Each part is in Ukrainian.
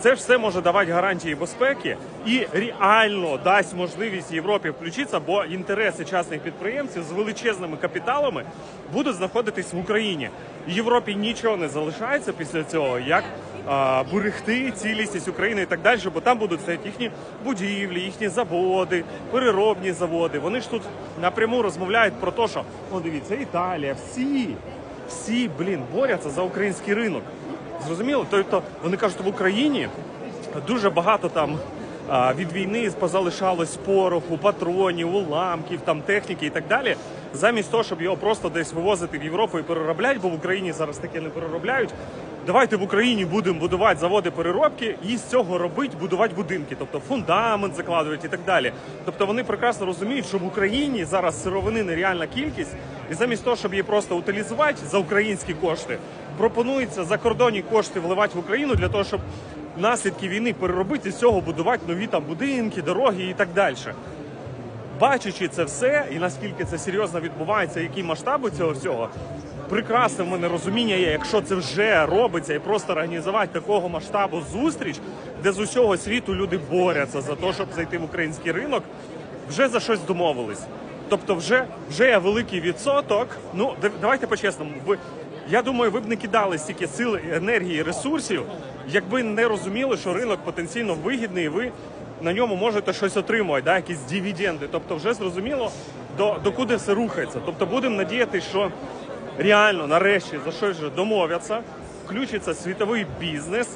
Це все може давати гарантії безпеки і реально дасть можливість Європі включитися, бо інтереси частних підприємців з величезними капіталами будуть знаходитись в Україні. Європі нічого не залишається після цього, як а, берегти цілісність України і так далі, бо там будуть стояти їхні будівлі, їхні заводи, переробні заводи. Вони ж тут напряму розмовляють про те, що о, дивіться, Італія, всі, всі, блін, борються за український ринок. Зрозуміло, тобто вони кажуть, в Україні дуже багато там від війни позалишалось пороху, патронів, уламків, там техніки і так далі. Замість того, щоб його просто десь вивозити в Європу і переробляти, бо в Україні зараз таке не переробляють. Давайте в Україні будемо будувати заводи переробки і з цього робити, будувати будинки, тобто фундамент закладувати і так далі. Тобто вони прекрасно розуміють, що в Україні зараз сировини нереальна кількість, і замість того, щоб її просто утилізувати за українські кошти, пропонується закордонні кошти вливати в Україну для того, щоб наслідки війни переробити з цього будувати нові там будинки, дороги і так далі. Бачачи це все, і наскільки це серйозно відбувається, які масштаби цього всього, прекрасне в мене розуміння є, якщо це вже робиться, і просто організувати такого масштабу зустріч, де з усього світу люди борються за те, щоб зайти в український ринок, вже за щось домовились. Тобто, вже вже є великий відсоток. Ну давайте по-чесному. Ви я думаю, ви б не кидали стільки сили, енергії, ресурсів, якби не розуміли, що ринок потенційно вигідний, і ви на ньому можете щось отримувати, да, якісь дивіденди. Тобто, вже зрозуміло, до, до куди все рухається. Тобто, будемо надіятися, що реально нарешті за щось вже домовляться, включиться світовий бізнес,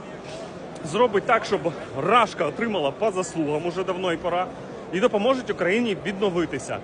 зробить так, щоб Рашка отримала по заслугам уже давно і пора, і допоможуть Україні відновитися.